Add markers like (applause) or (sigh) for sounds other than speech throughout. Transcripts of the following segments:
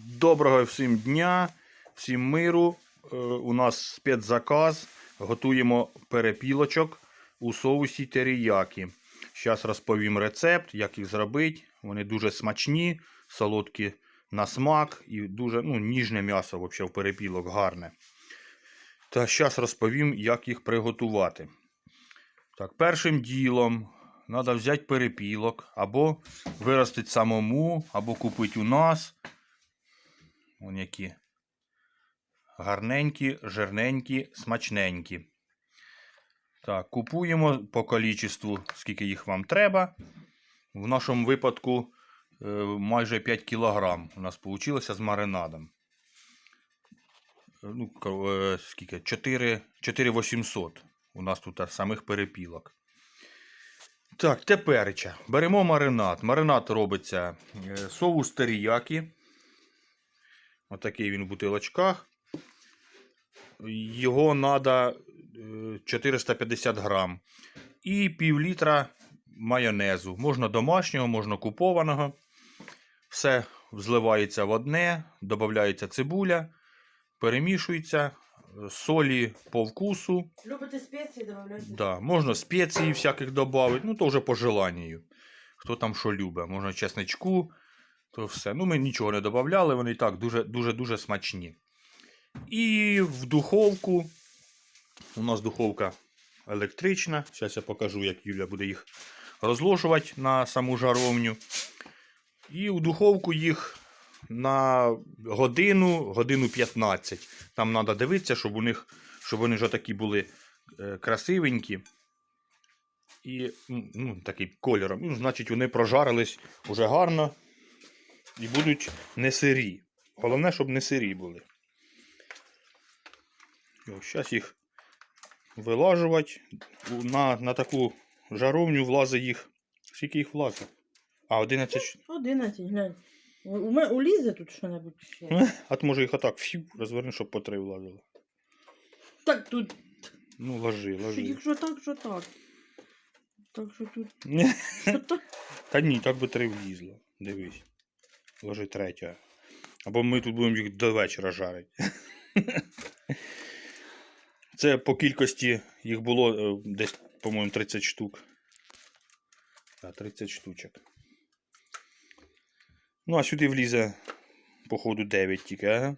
Доброго всім дня, всім миру. Е, У нас спецзаказ. Готуємо перепілочок у соусі теріякі. Зараз розповім рецепт, як їх зробити. Вони дуже смачні, солодкі на смак і дуже ну, ніжне м'ясо взагалі в перепілок гарне. Та зараз розповім, як їх приготувати. Так, першим ділом треба взяти перепілок або виростити самому, або купити у нас. Вон які гарненькі, жирненькі, смачненькі. Так, купуємо по кількості, скільки їх вам треба. В нашому випадку е, майже 5 кг у нас вийшло з маринадом. Ну, е, скільки? 4, 4800 у нас тут самих перепілок. Так, тепереча. Беремо маринад. Маринад робиться е, соус теріякі. Отакий він в бутилочках. Його треба 450 грам. І пів літра майонезу. Можна домашнього, можна купованого. Все зливається в одне, додається цибуля, перемішується, солі по вкусу. Любите спеції додавати? Да, можна спеції всяких додати, ну то вже по желанню. Хто там що любить. Можна чесничку, то все. Ну, ми нічого не додавали, вони і так дуже-дуже смачні. І в духовку. У нас духовка електрична. Зараз я покажу, як Юля буде їх розложувати на саму жаровню. І у духовку їх на годину, годину 15. Там треба дивитися, щоб у них, щоб вони вже такі були е, красивенькі. І ну, такий кольором. Ну, значить, вони прожарились уже гарно і будуть не сирі. Головне, щоб не сирі були. Зараз їх вилажувати. На, на таку жаровню влазить їх. Скільки їх влазить? А, 11. ш- 11, глянь. У, у, мене- у Лізи тут що-небудь ще. А то може їх отак фью, розверни, щоб по три влазило. Так тут. Ну, ложи, Що, ложи. якщо так, що так. Так що тут. Що так? Та ні, так би три влізло. Дивись. Ложи третя. Або ми тут будемо їх до вечора жарити. (laughs) Це по кількості їх було е, десь, по-моєму, 30 штук. Так, 30 штучок. Ну, а сюди влізе, походу, 9 тільки, ага.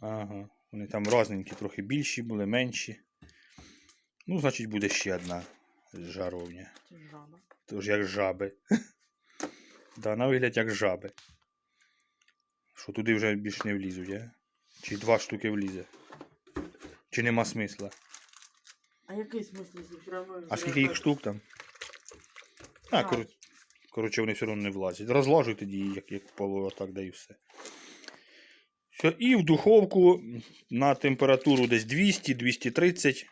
Ага. Вони там разненькі, трохи більші були, менші. Ну, значить, буде ще одна жаровня. Тож як жаби. (laughs) Да, на вигляд як жаби. Що туди вже більш не влізуть, а? Чи два штуки влізе? Чи нема смисла? А який смисл. А скільки їх штук там? А, Так. коротше, вони все одно не влазять. Розложуй тоді, як, як поло, так да і все. Все, і в духовку на температуру десь 200-230,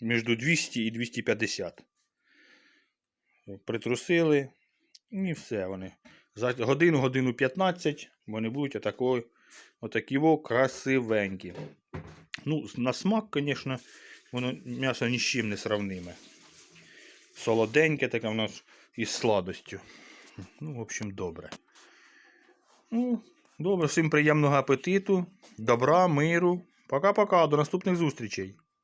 між 200 і 250. Притрусили. І все вони. За годину, годину 15 вони будуть отакої, отакі во красивенькі. Ну, на смак, звісно, воно м'ясо ні з чим не сравниме. Солоденьке таке в нас із сладостю. Ну, в общем, добре. Ну, добре, всім приємного апетиту, добра, миру. Пока-пока, до наступних зустрічей.